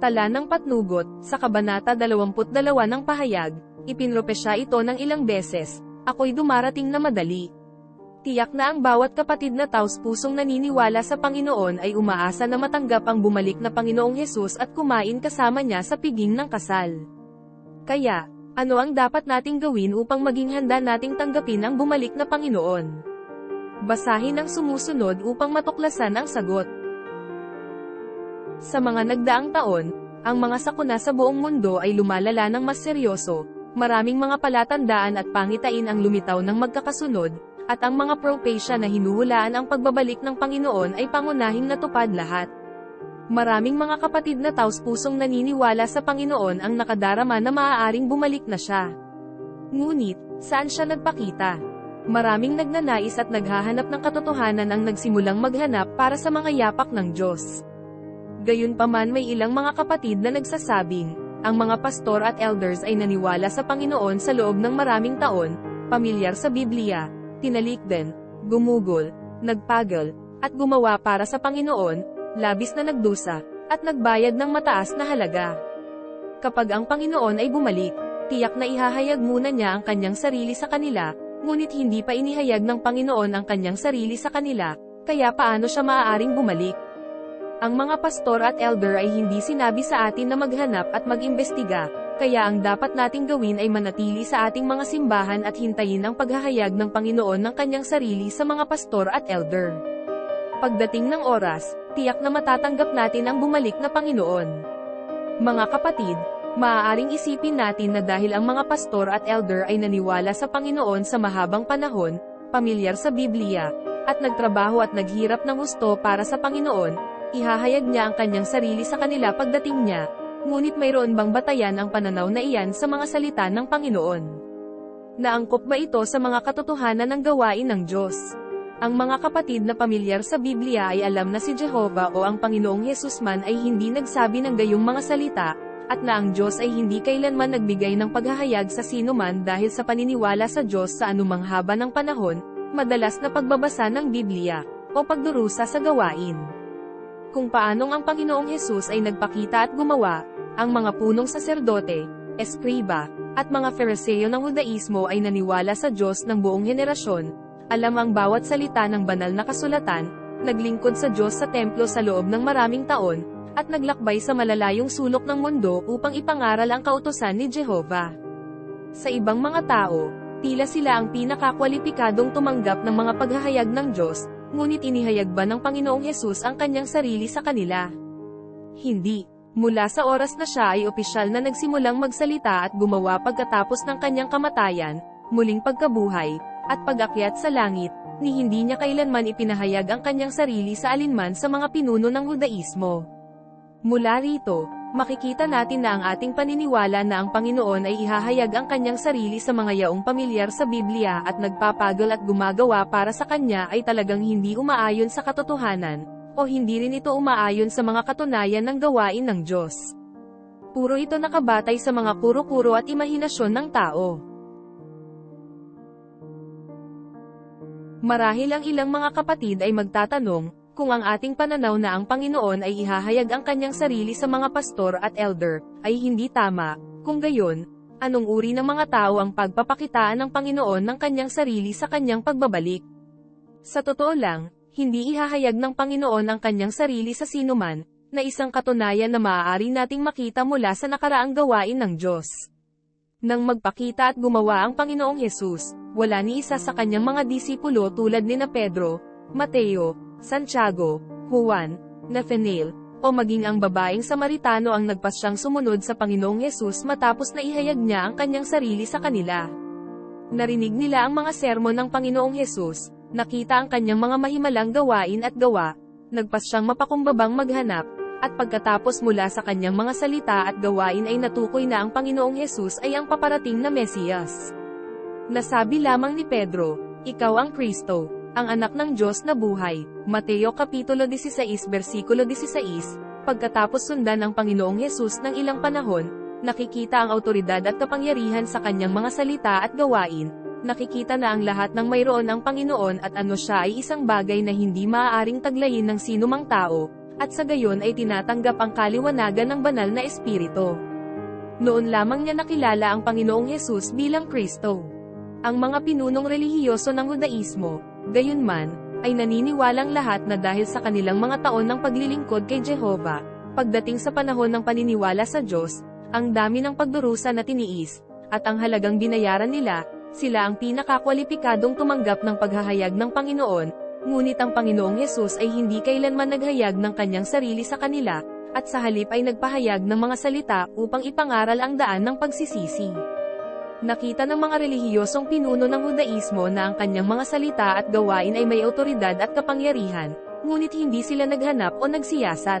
Tala ng patnugot, sa Kabanata 22 ng pahayag, ipinropesya ito ng ilang beses, ako'y dumarating na madali. Tiyak na ang bawat kapatid na taos pusong naniniwala sa Panginoon ay umaasa na matanggap ang bumalik na Panginoong Hesus at kumain kasama niya sa piging ng kasal. Kaya, ano ang dapat nating gawin upang maging handa nating tanggapin ang bumalik na Panginoon? Basahin ang sumusunod upang matuklasan ang sagot. Sa mga nagdaang taon, ang mga sakuna sa buong mundo ay lumalala ng mas seryoso, maraming mga palatandaan at pangitain ang lumitaw ng magkakasunod, at ang mga propesya na hinuhulaan ang pagbabalik ng Panginoon ay pangunahing natupad lahat. Maraming mga kapatid na taos pusong naniniwala sa Panginoon ang nakadarama na maaaring bumalik na siya. Ngunit, saan siya nagpakita? Maraming nagnanais at naghahanap ng katotohanan ang nagsimulang maghanap para sa mga yapak ng Diyos. Gayunpaman may ilang mga kapatid na nagsasabing, ang mga pastor at elders ay naniwala sa Panginoon sa loob ng maraming taon, pamilyar sa Biblia, tinalikden, gumugol, nagpagal, at gumawa para sa Panginoon, labis na nagdusa, at nagbayad ng mataas na halaga. Kapag ang Panginoon ay bumalik, tiyak na ihahayag muna niya ang kanyang sarili sa kanila, ngunit hindi pa inihayag ng Panginoon ang kanyang sarili sa kanila, kaya paano siya maaaring bumalik? Ang mga pastor at elder ay hindi sinabi sa atin na maghanap at mag-imbestiga, kaya ang dapat nating gawin ay manatili sa ating mga simbahan at hintayin ang paghahayag ng Panginoon ng kanyang sarili sa mga pastor at elder. Pagdating ng oras, tiyak na matatanggap natin ang bumalik na Panginoon. Mga kapatid, maaaring isipin natin na dahil ang mga pastor at elder ay naniwala sa Panginoon sa mahabang panahon, pamilyar sa Biblia, at nagtrabaho at naghirap ng gusto para sa Panginoon, ihahayag niya ang kanyang sarili sa kanila pagdating niya, ngunit mayroon bang batayan ang pananaw na iyan sa mga salita ng Panginoon? Naangkop ba ito sa mga katotohanan ng gawain ng Diyos? Ang mga kapatid na pamilyar sa Biblia ay alam na si Jehovah o ang Panginoong Hesus man ay hindi nagsabi ng gayong mga salita, at na ang Diyos ay hindi kailanman nagbigay ng paghahayag sa sino man dahil sa paniniwala sa Diyos sa anumang haba ng panahon, madalas na pagbabasa ng Biblia, o pagdurusa sa gawain. Kung paanong ang Panginoong Hesus ay nagpakita at gumawa, ang mga punong saserdote, eskriba, at mga Fariseo ng Judaismo ay naniwala sa Diyos ng buong henerasyon, alam ang bawat salita ng banal na kasulatan, naglingkod sa Diyos sa templo sa loob ng maraming taon, at naglakbay sa malalayong sulok ng mundo upang ipangaral ang kautosan ni Jehovah. Sa ibang mga tao, tila sila ang pinakakwalipikadong tumanggap ng mga paghahayag ng Diyos, ngunit inihayag ba ng Panginoong Hesus ang kanyang sarili sa kanila? Hindi. Mula sa oras na siya ay opisyal na nagsimulang magsalita at gumawa pagkatapos ng kanyang kamatayan, muling pagkabuhay, at pag-akyat sa langit, ni hindi niya kailanman ipinahayag ang kanyang sarili sa alinman sa mga pinuno ng Hudaismo. Mula rito, makikita natin na ang ating paniniwala na ang Panginoon ay ihahayag ang kanyang sarili sa mga yaong pamilyar sa Biblia at nagpapagol at gumagawa para sa kanya ay talagang hindi umaayon sa katotohanan, o hindi rin ito umaayon sa mga katunayan ng gawain ng Diyos. Puro ito nakabatay sa mga kuro-kuro at imahinasyon ng tao. Marahil ang ilang mga kapatid ay magtatanong, kung ang ating pananaw na ang Panginoon ay ihahayag ang kanyang sarili sa mga pastor at elder, ay hindi tama, kung gayon, anong uri ng mga tao ang pagpapakitaan ng Panginoon ng kanyang sarili sa kanyang pagbabalik? Sa totoo lang, hindi ihahayag ng Panginoon ang kanyang sarili sa sinuman, na isang katunayan na maaari nating makita mula sa nakaraang gawain ng Diyos. Nang magpakita at gumawa ang Panginoong Yesus, wala ni isa sa kanyang mga disipulo tulad ni na Pedro, Mateo, Santiago, Juan, Nathanael, o maging ang babaeng Samaritano ang nagpasyang sumunod sa Panginoong Yesus matapos na ihayag niya ang kanyang sarili sa kanila. Narinig nila ang mga sermon ng Panginoong Yesus, nakita ang kanyang mga mahimalang gawain at gawa, nagpasyang mapakumbabang maghanap, at pagkatapos mula sa kanyang mga salita at gawain ay natukoy na ang Panginoong Yesus ay ang paparating na Mesiyas. Nasabi lamang ni Pedro, Ikaw ang Kristo, ang anak ng Diyos na buhay. Mateo Kapitulo 16 versikulo 16, pagkatapos sundan ng Panginoong Yesus ng ilang panahon, nakikita ang autoridad at kapangyarihan sa kanyang mga salita at gawain, nakikita na ang lahat ng mayroon ang Panginoon at ano siya ay isang bagay na hindi maaaring taglayin ng sinumang tao, at sa gayon ay tinatanggap ang kaliwanagan ng banal na espiritu. Noon lamang niya nakilala ang Panginoong Yesus bilang Kristo. Ang mga pinunong relihiyoso ng Judaismo, gayunman, ay naniniwalang lahat na dahil sa kanilang mga taon ng paglilingkod kay Jehovah, pagdating sa panahon ng paniniwala sa Diyos, ang dami ng pagdurusa na tiniis, at ang halagang binayaran nila, sila ang pinakakwalipikadong tumanggap ng paghahayag ng Panginoon, ngunit ang Panginoong Yesus ay hindi kailanman naghayag ng kanyang sarili sa kanila, at sa halip ay nagpahayag ng mga salita upang ipangaral ang daan ng pagsisisi. Nakita ng mga relihiyosong pinuno ng Judaismo na ang kanyang mga salita at gawain ay may otoridad at kapangyarihan, ngunit hindi sila naghanap o nagsiyasat.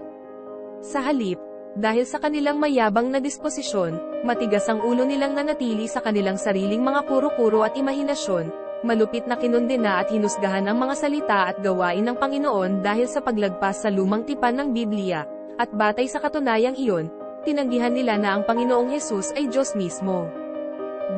Sa halip, dahil sa kanilang mayabang na disposisyon, matigas ang ulo nilang nanatili sa kanilang sariling mga kuro-kuro at imahinasyon, malupit na kinundena at hinusgahan ang mga salita at gawain ng Panginoon dahil sa paglagpas sa lumang tipan ng Biblia, at batay sa katunayang iyon, tinanggihan nila na ang Panginoong Yesus ay Diyos mismo.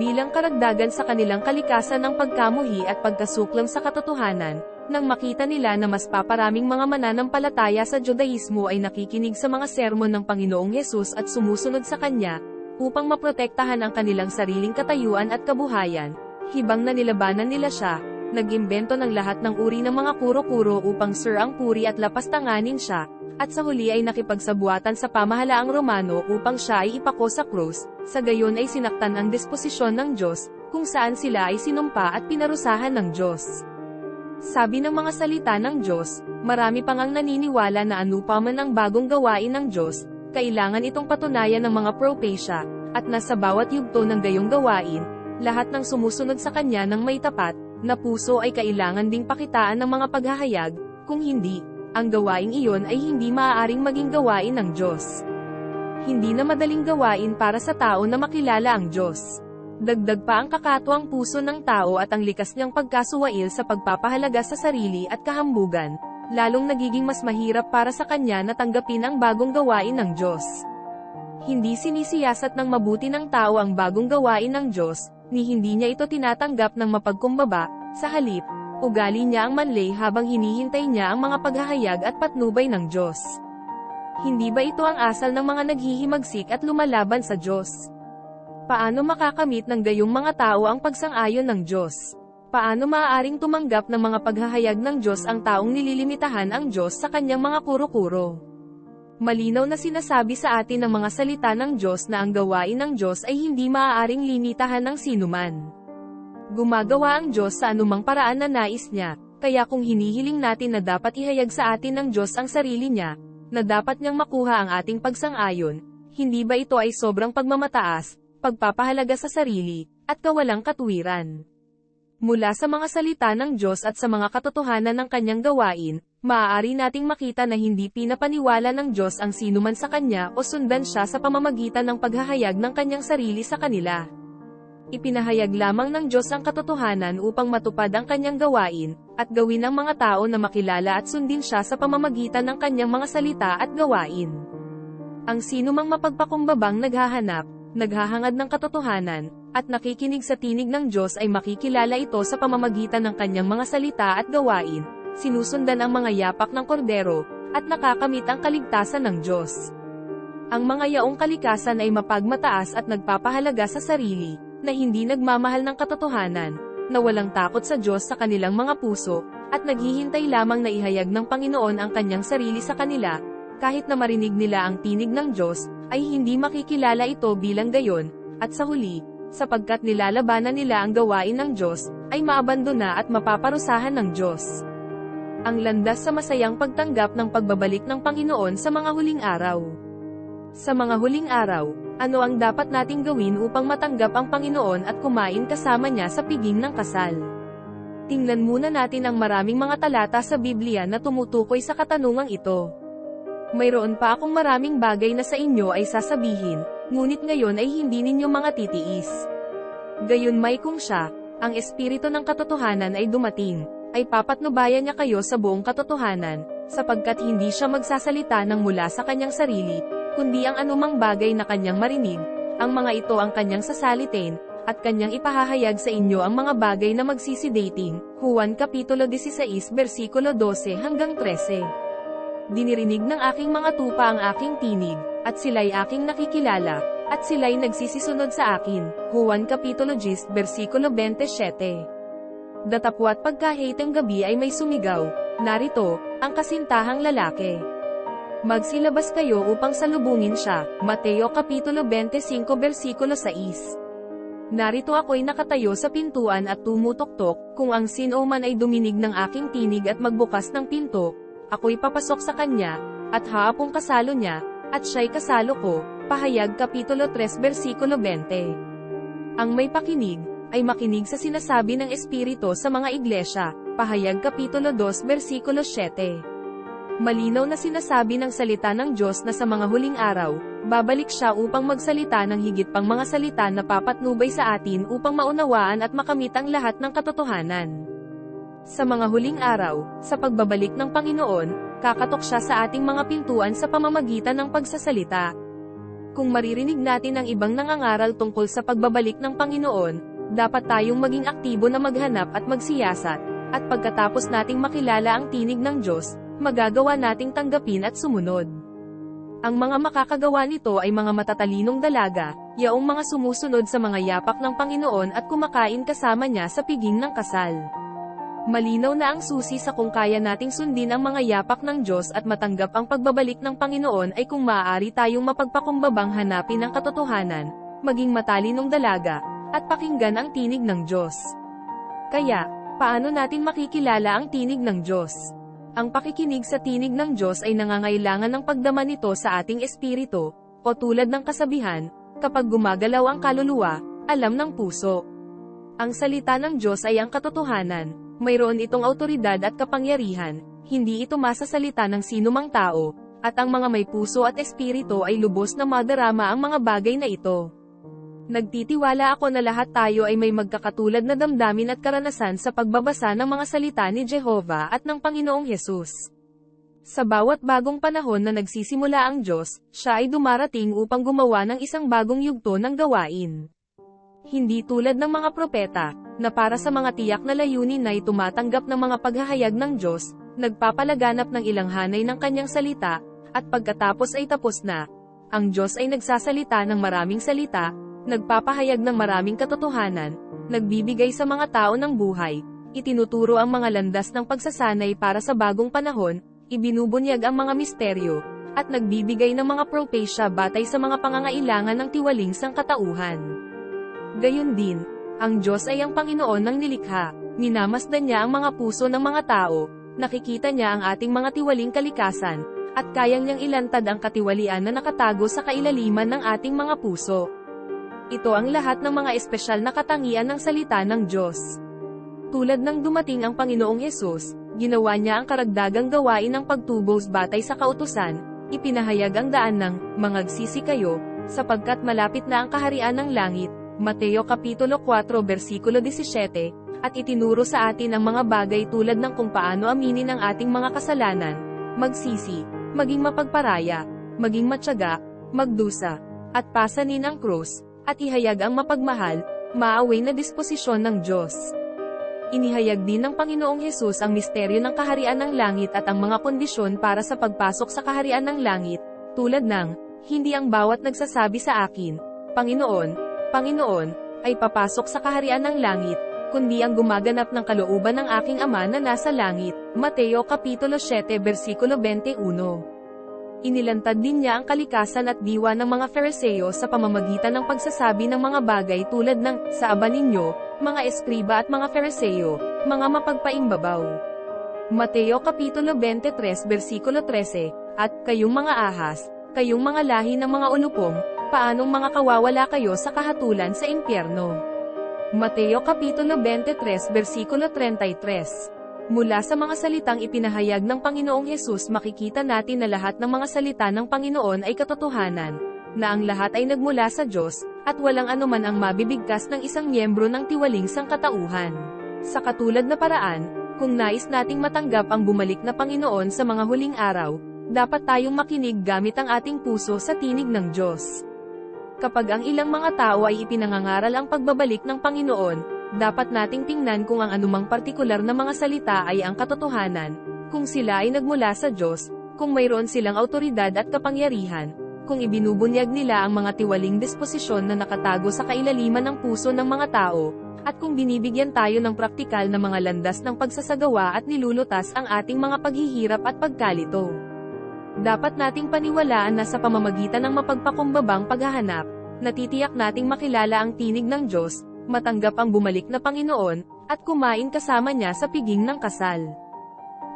Bilang karagdagan sa kanilang kalikasan ng pagkamuhi at pagkasuklam sa katotohanan, nang makita nila na mas paparaming mga mananampalataya sa Judaismo ay nakikinig sa mga sermon ng Panginoong Yesus at sumusunod sa Kanya, upang maprotektahan ang kanilang sariling katayuan at kabuhayan, hibang na nilabanan nila siya, nag-imbento ng lahat ng uri ng mga kuro-kuro upang sir ang puri at lapastanganin siya, at sa huli ay nakipagsabuatan sa pamahalaang Romano upang siya ay ipako sa krus, sa gayon ay sinaktan ang disposisyon ng Diyos, kung saan sila ay sinumpa at pinarusahan ng Diyos. Sabi ng mga salita ng Diyos, marami pang ang naniniwala na anupaman ang bagong gawain ng Diyos, kailangan itong patunayan ng mga propasia, at nasa bawat yugto ng gayong gawain, lahat ng sumusunod sa kanya ng may tapat, na puso ay kailangan ding pakitaan ng mga paghahayag, kung hindi, ang gawaing iyon ay hindi maaaring maging gawain ng Diyos. Hindi na madaling gawain para sa tao na makilala ang Diyos. Dagdag pa ang kakatuwang puso ng tao at ang likas niyang pagkasuwail sa pagpapahalaga sa sarili at kahambugan, lalong nagiging mas mahirap para sa kanya na tanggapin ang bagong gawain ng Diyos. Hindi sinisiyasat ng mabuti ng tao ang bagong gawain ng Diyos, ni hindi niya ito tinatanggap ng mapagkumbaba, sa halip, ugali niya ang manlay habang hinihintay niya ang mga paghahayag at patnubay ng Diyos. Hindi ba ito ang asal ng mga naghihimagsik at lumalaban sa Diyos? Paano makakamit ng gayong mga tao ang pagsang-ayon ng Diyos? Paano maaaring tumanggap ng mga paghahayag ng Diyos ang taong nililimitahan ang Diyos sa kanyang mga kuro-kuro? Malinaw na sinasabi sa atin ng mga salita ng Diyos na ang gawain ng Diyos ay hindi maaaring limitahan ng sinuman. Gumagawa ang Diyos sa anumang paraan na nais niya, kaya kung hinihiling natin na dapat ihayag sa atin ng Diyos ang sarili niya, na dapat niyang makuha ang ating pagsang-ayon, hindi ba ito ay sobrang pagmamataas, pagpapahalaga sa sarili, at kawalang katuwiran? Mula sa mga salita ng Diyos at sa mga katotohanan ng kanyang gawain, maaari nating makita na hindi pinapaniwala ng Diyos ang sinuman sa kanya o sundan siya sa pamamagitan ng paghahayag ng kanyang sarili sa kanila ipinahayag lamang ng Diyos ang katotohanan upang matupad ang kanyang gawain, at gawin ng mga tao na makilala at sundin siya sa pamamagitan ng kanyang mga salita at gawain. Ang sinumang mapagpakumbabang naghahanap, naghahangad ng katotohanan, at nakikinig sa tinig ng Diyos ay makikilala ito sa pamamagitan ng kanyang mga salita at gawain, sinusundan ang mga yapak ng kordero, at nakakamit ang kaligtasan ng Diyos. Ang mga yaong kalikasan ay mapagmataas at nagpapahalaga sa sarili, na hindi nagmamahal ng katotohanan, na walang takot sa Diyos sa kanilang mga puso, at naghihintay lamang na ihayag ng Panginoon ang kanyang sarili sa kanila, kahit na marinig nila ang tinig ng Diyos, ay hindi makikilala ito bilang gayon, at sa huli, sapagkat nilalabanan nila ang gawain ng Diyos, ay maabandona at mapaparusahan ng Diyos. Ang landas sa masayang pagtanggap ng pagbabalik ng Panginoon sa mga huling araw. Sa mga huling araw, ano ang dapat nating gawin upang matanggap ang Panginoon at kumain kasama niya sa piging ng kasal? Tingnan muna natin ang maraming mga talata sa Biblia na tumutukoy sa katanungang ito. Mayroon pa akong maraming bagay na sa inyo ay sasabihin, ngunit ngayon ay hindi ninyo mga titiis. Gayon may kung siya, ang espiritu ng katotohanan ay dumating, ay papatnubayan niya kayo sa buong katotohanan, sapagkat hindi siya magsasalita ng mula sa kanyang sarili, kundi ang anumang bagay na kanyang marinig, ang mga ito ang kanyang sasalitin, at kanyang ipahahayag sa inyo ang mga bagay na magsisidating. Juan Kapitulo 16 versikulo 12 hanggang 13 Dinirinig ng aking mga tupa ang aking tinig, at sila'y aking nakikilala, at sila'y nagsisisunod sa akin. Juan Kapitulo 10, versikulo 27. Datapwat pagkahitang gabi ay may sumigaw, narito, ang kasintahang lalaki. Magsilabas kayo upang salubungin siya, Mateo Kapitulo 25 versikulo 6. Narito ako'y nakatayo sa pintuan at tumutoktok, kung ang sino man ay duminig ng aking tinig at magbukas ng pinto, ako'y papasok sa kanya, at haapong kasalo niya, at siya'y kasalo ko, pahayag Kapitulo 3 versikulo 20. Ang may pakinig, ay makinig sa sinasabi ng Espiritu sa mga iglesia, pahayag Kapitulo 2 versikulo 7. Malinaw na sinasabi ng salita ng Diyos na sa mga huling araw, babalik siya upang magsalita ng higit pang mga salita na papatnubay sa atin upang maunawaan at makamit ang lahat ng katotohanan. Sa mga huling araw, sa pagbabalik ng Panginoon, kakatok siya sa ating mga pintuan sa pamamagitan ng pagsasalita. Kung maririnig natin ang ibang nangangaral tungkol sa pagbabalik ng Panginoon, dapat tayong maging aktibo na maghanap at magsiyasat, at pagkatapos nating makilala ang tinig ng Diyos, magagawa nating tanggapin at sumunod. Ang mga makakagawa nito ay mga matatalinong dalaga, yaong mga sumusunod sa mga yapak ng Panginoon at kumakain kasama niya sa piging ng kasal. Malinaw na ang susi sa kung kaya nating sundin ang mga yapak ng Diyos at matanggap ang pagbabalik ng Panginoon ay kung maaari tayong mapagpakumbabang hanapin ang katotohanan, maging matalinong dalaga, at pakinggan ang tinig ng Diyos. Kaya, paano natin makikilala ang tinig ng Diyos? Ang pakikinig sa tinig ng Diyos ay nangangailangan ng pagdama nito sa ating espiritu, o tulad ng kasabihan, kapag gumagalaw ang kaluluwa, alam ng puso. Ang salita ng Diyos ay ang katotohanan, mayroon itong autoridad at kapangyarihan, hindi ito masasalita ng sinumang tao, at ang mga may puso at espiritu ay lubos na madarama ang mga bagay na ito. Nagtitiwala ako na lahat tayo ay may magkakatulad na damdamin at karanasan sa pagbabasa ng mga salita ni Jehovah at ng Panginoong Yesus. Sa bawat bagong panahon na nagsisimula ang Diyos, siya ay dumarating upang gumawa ng isang bagong yugto ng gawain. Hindi tulad ng mga propeta, na para sa mga tiyak na layunin na tumatanggap ng mga paghahayag ng Diyos, nagpapalaganap ng ilang hanay ng kanyang salita, at pagkatapos ay tapos na. Ang Diyos ay nagsasalita ng maraming salita, nagpapahayag ng maraming katotohanan, nagbibigay sa mga tao ng buhay, itinuturo ang mga landas ng pagsasanay para sa bagong panahon, ibinubunyag ang mga misteryo, at nagbibigay ng mga propesya batay sa mga pangangailangan ng tiwaling sangkatauhan. Gayon din, ang Diyos ay ang Panginoon ng nilikha. Minamasdan niya ang mga puso ng mga tao, nakikita niya ang ating mga tiwaling kalikasan, at kayang niyang ilantad ang katiwalian na nakatago sa kailaliman ng ating mga puso. Ito ang lahat ng mga espesyal na katangian ng salita ng Diyos. Tulad ng dumating ang Panginoong Yesus, ginawa niya ang karagdagang gawain ng pagtubos batay sa kautusan, ipinahayag ang daan ng, mangagsisi kayo, sapagkat malapit na ang kaharian ng langit, Mateo Kapitulo 4 versikulo 17, at itinuro sa atin ang mga bagay tulad ng kung paano aminin ang ating mga kasalanan, magsisi, maging mapagparaya, maging matyaga, magdusa, at pasanin ang krus, at ihayag ang mapagmahal, maaway na disposisyon ng Diyos. Inihayag din ng Panginoong Hesus ang misteryo ng kaharian ng langit at ang mga kondisyon para sa pagpasok sa kaharian ng langit, tulad ng, hindi ang bawat nagsasabi sa akin, Panginoon, Panginoon, ay papasok sa kaharian ng langit, kundi ang gumaganap ng kalooban ng aking Ama na nasa langit. Mateo Kapitulo 7 versikulo 21 Inilantad din niya ang kalikasan at diwa ng mga Fariseo sa pamamagitan ng pagsasabi ng mga bagay tulad ng, sa aba ninyo, mga eskriba at mga Fariseo, mga mapagpaimbabaw. Mateo Kapitulo 23 versikulo 13, at, kayong mga ahas, kayong mga lahi ng mga ulupong, paanong mga kawawala kayo sa kahatulan sa impyerno. Mateo Kapitulo 23 versikulo 33 Mula sa mga salitang ipinahayag ng Panginoong Hesus makikita natin na lahat ng mga salita ng Panginoon ay katotohanan, na ang lahat ay nagmula sa Diyos, at walang anuman ang mabibigkas ng isang miyembro ng tiwaling sangkatauhan. Sa katulad na paraan, kung nais nating matanggap ang bumalik na Panginoon sa mga huling araw, dapat tayong makinig gamit ang ating puso sa tinig ng Diyos. Kapag ang ilang mga tao ay ipinangangaral ang pagbabalik ng Panginoon, dapat nating tingnan kung ang anumang partikular na mga salita ay ang katotohanan, kung sila ay nagmula sa Diyos, kung mayroon silang autoridad at kapangyarihan, kung ibinubunyag nila ang mga tiwaling disposisyon na nakatago sa kailaliman ng puso ng mga tao, at kung binibigyan tayo ng praktikal na mga landas ng pagsasagawa at nilulutas ang ating mga paghihirap at pagkalito. Dapat nating paniwalaan na sa pamamagitan ng mapagpakumbabang paghahanap, natitiyak nating makilala ang tinig ng Diyos, matanggap ang bumalik na Panginoon, at kumain kasama niya sa piging ng kasal.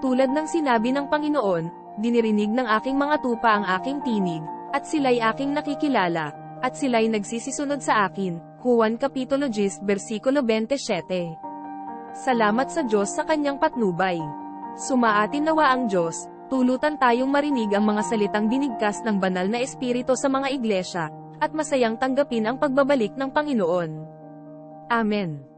Tulad ng sinabi ng Panginoon, dinirinig ng aking mga tupa ang aking tinig, at sila'y aking nakikilala, at sila'y nagsisisunod sa akin. Juan Kapitulo 10 versikulo 27 Salamat sa Diyos sa kanyang patnubay. Sumaatin nawa ang Diyos, tulutan tayong marinig ang mga salitang binigkas ng banal na espiritu sa mga iglesia, at masayang tanggapin ang pagbabalik ng Panginoon. Amen.